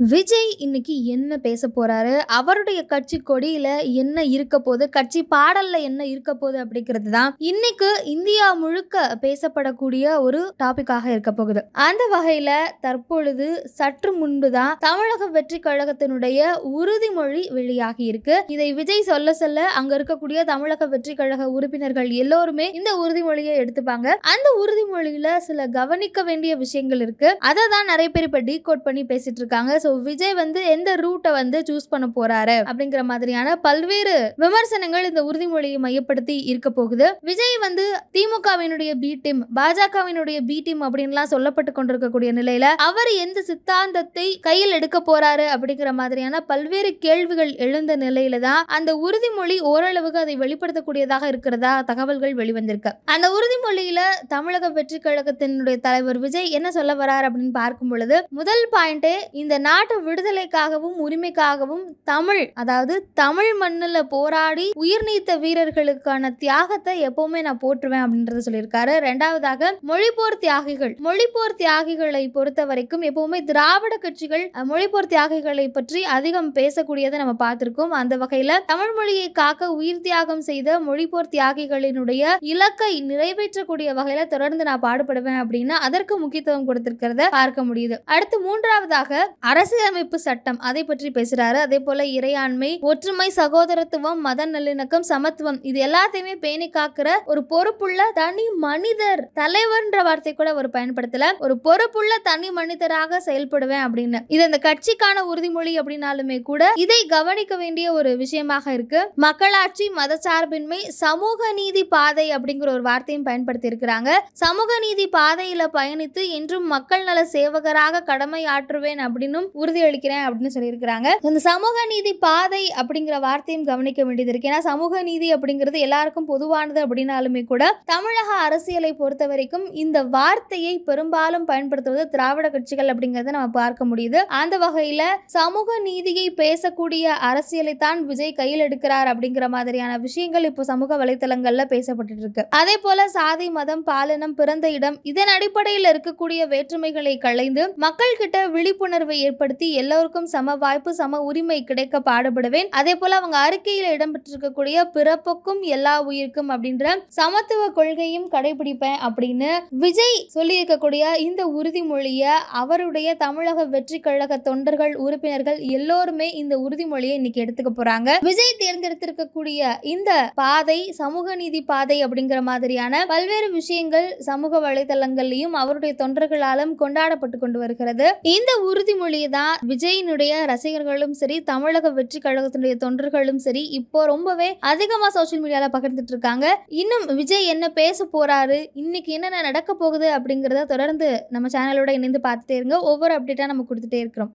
விஜய் இன்னைக்கு என்ன பேச போறாரு? அவருடைய கட்சி கொடியில என்ன இருக்க போது? கட்சி பாடல்ல என்ன இருக்க போகுது அப்படிங்கிறது தான் இன்னைக்கு இந்தியா முழுக்க பேசப்படக்கூடிய ஒரு டாபிக்காக இருக்க போகுது. அந்த வகையில தற்பொழுது சற்று முன்பு தான் தமிழக வெற்றி கழகத்தினுடைய உறுதிமொழி வெளியாகி இருக்கு. இதை விஜய் சொல்ல சொல்ல அங்க இருக்கக்கூடிய தமிழக வெற்றி கழக உறுப்பினர்கள் எல்லோருமே இந்த உறுதிமொழியை எடுத்துப்பாங்க. அந்த உறுதிமொழியில சில கவனிக்க வேண்டிய விஷயங்கள் இருக்கு. அதை தான் நிறைய பேர் இப்ப டீகோட் பண்ணி பேசிட்டு இருக்காங்க. ஸோ விஜய் வந்து எந்த ரூட்டை வந்து சூஸ் பண்ண போறாரு அப்படிங்கிற மாதிரியான பல்வேறு விமர்சனங்கள் இந்த உறுதிமொழியை மையப்படுத்தி இருக்க போகுது. விஜய் வந்து திமுகவினுடைய பி டீம் பாஜகவினுடைய பி டீம் அப்படின்லாம் சொல்லப்பட்டு கொண்டிருக்கக்கூடிய நிலையில அவர் எந்த சித்தாந்தத்தை கையில் எடுக்க போறாரு அப்படிங்கிற மாதிரியான பல்வேறு கேள்விகள் எழுந்த நிலையில தான் அந்த உறுதிமொழி ஓரளவுக்கு அதை வெளிப்படுத்தக்கூடியதாக இருக்கிறதா தகவல்கள் வெளிவந்திருக்கு. அந்த உறுதிமொழியில தமிழக வெற்றி கழகத்தினுடைய தலைவர் விஜய் என்ன சொல்ல வரார் அப்படின்னு பார்க்கும் பொழுது முதல் பாயிண்டே இந்த நாட்டு விடுதலைக்காகவும் உரிமைக்காகவும் தமிழ் அதாவது தமிழ் மண்ணில் போராடி உயிர் நீத்த வீரர்களுக்கான தியாகத்தை எப்பவுமே நான் போற்றுவேன் அப்படின்றத சொல்லியிருக்காரு. ரெண்டாவதாக மொழிப்போர் தியாகிகள். மொழிப்போர் தியாகிகளை பொறுத்த வரைக்கும் எப்பவுமே திராவிட கட்சிகள் மொழிப்போர் தியாகிகளை பற்றி அதிகம் பேசக்கூடியதை நம்ம பார்த்திருக்கோம். அந்த வகையில தமிழ் மொழியை காக்க உயிர் தியாகம் செய்த மொழிப்போர் தியாகிகளினுடைய இலக்கை நிறைவேற்றக்கூடிய வகையில தொடர்ந்து நான் பாடுபடுவேன் அப்படின்னா அதற்கு முக்கியத்துவம் கொடுத்திருக்கிறத பார்க்க முடியுது. அடுத்து மூன்றாவதாக அரசியலமைப்பு சட்டம். அதை பற்றி பேசுறாரு. அதே போல இறையாண்மை ஒற்றுமை சகோதரத்துவம் மத நல்லிணக்கம் சமத்துவம். இது எல்லாத்தையுமே பேணி காக்கிற ஒரு பொறுப்புள்ள தனி மனிதர். தலைவர்ன்ற வார்த்தை கூட அவர் பயன்படுத்தல. ஒரு பொறுப்புள்ள தனி மனிதராக செயல்படுவேன் அப்படின்னு. இது அந்த கட்சிக்கான உறுதிமொழி அப்படின்னாலுமே கூட இதை கவனிக்க வேண்டிய ஒரு விஷயமாக இருக்கு. மக்களாட்சி மதச்சார்பின்மை சமூக நீதி பாதை அப்படிங்கிற ஒரு வார்த்தையும் பயன்படுத்தி இருக்கிறாங்க சமூக நீதி பாதையில பயணித்து என்றும் மக்கள் நல சேவகராக கடமை ஆற்றுவேன் அப்படின்னும் உறுதியளிக்கிறேன் அப்படின்னு சொல்லியிருக்கிறாங்க. இந்த சமூக நீதி பாதை அப்படிங்கிற வார்த்தையும் கவனிக்க வேண்டியது இருக்கு. ஏன்னா சமூக நீதி அப்படிங்கிறது எல்லாருக்கும் பொதுவானது அப்படின்னாலுமே கூட தமிழக அரசியலை பொறுத்த வரைக்கும் இந்த வார்த்தையை பெரும்பாலும் பயன்படுத்துவது திராவிட கட்சிகள் அப்படிங்கறத நம்ம பார்க்க முடியுது. அந்த வகையில சமூக நீதியை பேசக்கூடிய அரசியலை தான் விஜய் கையில் எடுக்கிறார் அப்படிங்கிற மாதிரியான விஷயங்கள் இப்போ சமூக வலைதளங்கள்ல பேசப்பட்டு இருக்கு அதே போல சாதி மதம் பாலினம் பிறந்த இடம் இதன் அடிப்படையில் இருக்கக்கூடிய வேற்றுமைகளை களைந்து மக்கள் கிட்ட விழிப்புணர்வை ஏற்படுத்த எல்லோருக்கும் சம வாய்ப்பு சம உரிமை கிடைக்க பாடுபடுவேன். அதே போல அவங்க அறிக்கையில் இடம்பெற்றிருக்கக்கூடிய பிறப்புக்கும் எல்லா உயிருக்கும் அப்படின்ற சமத்துவ கொள்கையும் கடைபிடிப்பேன் அப்படின்னு விஜய் சொல்லி இருக்கக்கூடிய இந்த உறுதிமொழிய அவருடைய தமிழக வெற்றி கழக தொண்டர்கள் உறுப்பினர்கள் எல்லோருமே இந்த உறுதிமொழியை இன்னைக்கு எடுத்துக்க போறாங்க. விஜய் தேர்ந்தெடுத்திருக்கக்கூடிய இந்த பாதை சமூக நீதி பாதை அப்படிங்கிற மாதிரியான பல்வேறு விஷயங்கள் சமூக வலைதளங்கள்லயும் அவருடைய தொண்டர்களாலும் கொண்டாடப்பட்டு கொண்டு வருகிறது. இந்த உறுதிமொழியை தான் விஜயினுடைய ரசிகர்களும் சரி தமிழக வெற்றி கழகத்தினுடைய தொண்டர்களும் சரி இப்போ ரொம்பவே அதிகமா சோஷியல் மீடியால பகிர்ந்துட்டு இருக்காங்க. இன்னும் விஜய் என்ன பேச போறாரு இன்னைக்கு என்னென்ன நடக்க போகுது அப்படிங்கறத தொடர்ந்து நம்ம சேனலோட இணைந்து பார்த்துட்டே இருங்க. ஒவ்வொரு அப்டேட்டா நம்ம கொடுத்துட்டே இருக்கிறோம்.